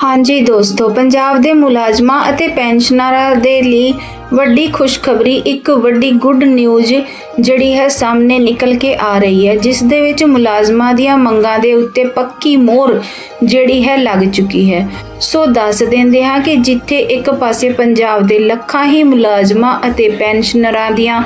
ਹਾਂਜੀ ਦੋਸਤੋ, ਪੰਜਾਬ ਦੇ ਮੁਲਾਜ਼ਮਾਂ ਅਤੇ ਪੈਨਸ਼ਨਰਾਂ ਦੇ ਲਈ ਵੱਡੀ ਖੁਸ਼ਖਬਰੀ, ਇੱਕ ਵੱਡੀ ਗੁੱਡ ਨਿਊਜ਼ ਜਿਹੜੀ ਹੈ, ਸਾਹਮਣੇ ਨਿਕਲ ਕੇ ਆ ਰਹੀ ਹੈ, ਜਿਸ ਦੇ ਵਿੱਚ ਮੁਲਾਜ਼ਮਾਂ ਦੀਆਂ ਮੰਗਾਂ ਦੇ ਉੱਤੇ ਪੱਕੀ ਮੋਹਰ ਜਿਹੜੀ ਹੈ, ਲੱਗ ਚੁੱਕੀ ਹੈ। ਸੋ ਦੱਸ ਦਿੰਦੇ ਹਾਂ ਕਿ ਜਿੱਥੇ ਇੱਕ ਪਾਸੇ ਪੰਜਾਬ ਦੇ ਲੱਖਾਂ ਹੀ ਮੁਲਾਜ਼ਮਾਂ ਅਤੇ ਪੈਨਸ਼ਨਰਾਂ ਦੀਆਂ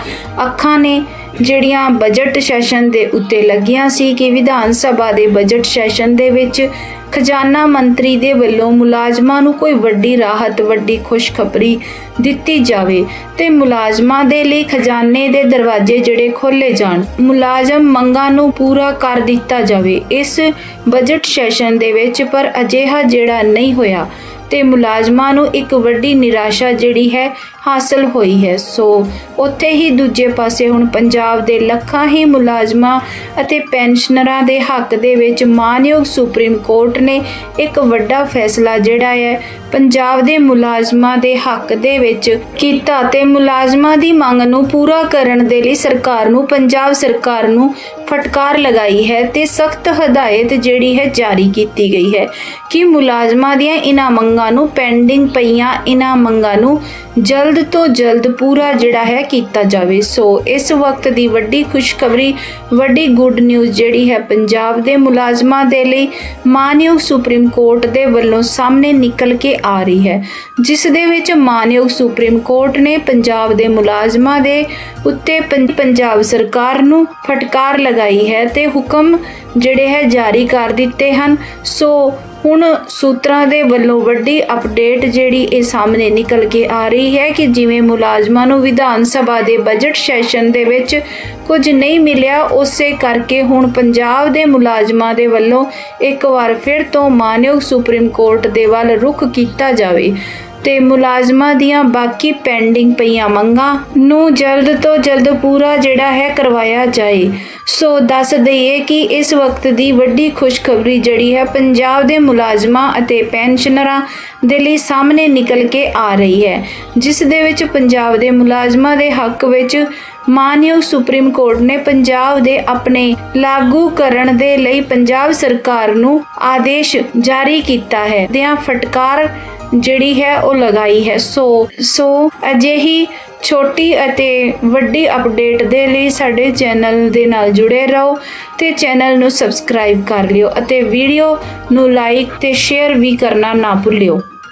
ਅੱਖਾਂ ਨੇ ਜਿਹੜੀਆਂ ਬਜਟ ਸੈਸ਼ਨ ਦੇ ਉੱਤੇ ਲੱਗੀਆਂ ਸੀ ਕਿ ਵਿਧਾਨ ਸਭਾ ਦੇ ਬਜਟ ਸੈਸ਼ਨ ਦੇ ਵਿੱਚ ਖਜ਼ਾਨਾ ਮੰਤਰੀ ਦੇ ਵੱਲੋਂ ਮੁਲਾਜ਼ਮਾਂ ਨੂੰ ਕੋਈ ਵੱਡੀ ਰਾਹਤ, ਵੱਡੀ ਖੁਸ਼ਖਬਰੀ ਦਿੱਤੀ ਜਾਵੇ ਤੇ ਮੁਲਾਜ਼ਮਾਂ ਦੇ ਲਈ ਖਜ਼ਾਨੇ ਦੇ ਦਰਵਾਜ਼ੇ ਜਿਹੜੇ ਖੋਲੇ ਜਾਣ। ਮੁਲਾਜ਼ਮ ਮੰਗਾਂ ਨੂੰ ਪੂਰਾ ਕਰ ਦਿੱਤਾ ਜਾਵੇ। ਇਸ ਬਜਟ ਸੈਸ਼ਨ ਦੇ ਵਿੱਚ ਪਰ ਅਜਿਹਾ ਜਿਹੜਾ ਨਹੀਂ ਹੋਇਆ। ਤੇ ਮੁਲਾਜ਼ਮਾਂ ਨੂੰ ਇੱਕ ਵੱਡੀ ਨਿਰਾਸ਼ਾ ਜਿਹੜੀ ਹੈ ਹਾਸਲ ਹੋਈ ਹੈ। ਸੋ ਉੱਥੇ ਹੀ ਦੂਜੇ ਪਾਸੇ ਹੁਣ ਪੰਜਾਬ ਦੇ ਲੱਖਾਂ ਹੀ ਮੁਲਾਜ਼ਮਾਂ ਅਤੇ ਪੈਨਸ਼ਨਰਾਂ ਦੇ ਹੱਕ ਦੇ ਵਿੱਚ ਮਾਨਯੋਗ ਸੁਪਰੀਮ ਕੋਰਟ ਨੇ ਇੱਕ ਵੱਡਾ ਫੈਸਲਾ ਜਿਹੜਾ ਹੈ ਪੰਜਾਬ ਦੇ ਮੁਲਾਜ਼ਮਾਂ ਦੇ ਹੱਕ ਦੇ ਵਿੱਚ ਕੀਤਾ ਤੇ ਮੁਲਾਜ਼ਮਾਂ ਦੀ ਮੰਗ ਨੂੰ ਪੂਰਾ ਕਰਨ ਦੇ ਲਈ ਸਰਕਾਰ ਨੂੰ, ਪੰਜਾਬ ਸਰਕਾਰ ਨੂੰ ਫਟਕਾਰ ਲਗਾਈ ਹੈ ਤੇ ਸਖਤ ਹਦਾਇਤ ਜਿਹੜੀ ਹੈ ਜਾਰੀ ਕੀਤੀ ਗਈ ਹੈ ਕਿ ਮੁਲਾਜ਼ਮਾਂ ਦੀਆਂ ਇਨ੍ਹਾਂ ਮੰਗਾਂ ਨੂੰ ਪੈਂਡਿੰਗ ਪਈਆਂ ਇਨ੍ਹਾਂ ਮੰਗਾਂ ਨੂੰ ਜਲਦ ਤੋਂ ਜਲਦ ਪੂਰਾ ਜਿਹੜਾ ਹੈ ਕੀਤਾ ਜਾਵੇ। ਸੋ ਇਸ ਵਕਤ ਦੀ ਵੱਡੀ ਖੁਸ਼ਖਬਰੀ, ਵੱਡੀ ਗੁੱਡ ਨਿਊਜ਼ ਜਿਹੜੀ ਹੈ ਪੰਜਾਬ ਦੇ ਮੁਲਾਜ਼ਮਾਂ ਦੇ ਲਈ ਮਾਨਯੋਗ ਸੁਪਰੀਮ ਕੋਰਟ ਦੇ ਵੱਲੋਂ ਸਾਹਮਣੇ ਨਿਕਲ ਕੇ ਆ ਰਹੀ ਹੈ, ਜਿਸ ਦੇ ਵਿੱਚ ਮਾਨਯੋਗ ਸੁਪਰੀਮ ਕੋਰਟ ਨੇ ਪੰਜਾਬ ਦੇ ਮੁਲਾਜ਼ਮਾਂ ਦੇ ਉੱਤੇ ਪੰਜਾਬ ਸਰਕਾਰ ਨੂੰ ਫਟਕਾਰ ਲਗਾਈ ਹੈ ਤੇ ਹੁਕਮ ਜਿਹੜੇ ਹੈ ਜਾਰੀ ਕਰ ਦਿੱਤੇ ਹਨ। ਸੋ ਹੁਣ ਸੂਤਰਾਂ ਦੇ ਵੱਲੋਂ ਵੱਡੀ ਅਪਡੇਟ ਜਿਹੜੀ ਇਹ ਸਾਹਮਣੇ ਨਿਕਲ ਕੇ ਆ ਰਹੀ ਹੈ ਕਿ ਜਿਵੇਂ ਮੁਲਾਜ਼ਮਾਂ ਨੂੰ ਵਿਧਾਨ ਸਭਾ ਦੇ ਬਜਟ ਸੈਸ਼ਨ ਦੇ ਵਿੱਚ ਕੁਝ ਨਹੀਂ ਮਿਲਿਆ, ਉਸੇ ਕਰਕੇ ਹੁਣ ਪੰਜਾਬ ਦੇ ਮੁਲਾਜ਼ਮਾਂ ਦੇ ਵੱਲੋਂ ਇੱਕ ਵਾਰ ਫਿਰ ਤੋਂ ਮਾਨਯੋਗ ਸੁਪਰੀਮ ਕੋਰਟ ਦੇ ਵੱਲ ਰੁਖ ਕੀਤਾ ਜਾਵੇ ਤੇ ਮੁਲਾਜ਼ਮਾਂ ਦੀਆਂ ਬਾਕੀ ਪੈਂਡਿੰਗ ਪਈਆਂ ਮੰਗਾਂ ਨੂੰ ਜਲਦ ਤੋਂ ਜਲਦ ਪੂਰਾ ਜਿਹੜਾ ਹੈ ਕਰਵਾਇਆ ਜਾਏ। ਸੋ ਦੱਸ ਦਈਏ ਕਿ ਇਸ ਵਕਤ ਦੀ ਵੱਡੀ ਖੁਸ਼ਖਬਰੀ ਜਿਹੜੀ ਹੈ ਪੰਜਾਬ ਦੇ ਮੁਲਾਜ਼ਮਾਂ ਅਤੇ ਪੈਨਸ਼ਨਰਾਂ ਦੇ ਲਈ ਸਾਹਮਣੇ ਨਿਕਲ ਕੇ ਆ ਰਹੀ ਹੈ, ਜਿਸ ਦੇ ਵਿੱਚ ਪੰਜਾਬ ਦੇ ਮੁਲਾਜ਼ਮਾਂ ਦੇ ਹੱਕ ਵਿੱਚ ਮਾਨਯੋਗ ਸੁਪਰੀਮ ਕੋਰਟ ਨੇ ਪੰਜਾਬ ਦੇ ਆਪਣੇ ਲਾਗੂ ਕਰਨ ਦੇ ਲਈ ਪੰਜਾਬ ਸਰਕਾਰ ਨੂੰ ਆਦੇਸ਼ ਜਾਰੀ ਕੀਤਾ ਹੈ। ਦਿਆਂ ਫਟਕਾਰ ਜਿਹੜੀ ਹੈ ਉਹ ਲਗਾਈ ਹੈ। ਸੋ ਸੋ ਅਜਿਹੀ ਛੋਟੀ ਅਤੇ ਵੱਡੀ ਅਪਡੇਟ ਦੇ ਲਈ ਸਾਡੇ ਚੈਨਲ ਦੇ ਨਾਲ ਜੁੜੇ ਰਹੋ ਤੇ ਚੈਨਲ ਨੂੰ ਸਬਸਕ੍ਰਾਈਬ ਕਰ ਲਿਓ ਅਤੇ ਵੀਡੀਓ ਨੂੰ ਲਾਈਕ ਤੇ ਸ਼ੇਅਰ ਵੀ ਕਰਨਾ ਨਾ ਭੁੱਲਿਓ।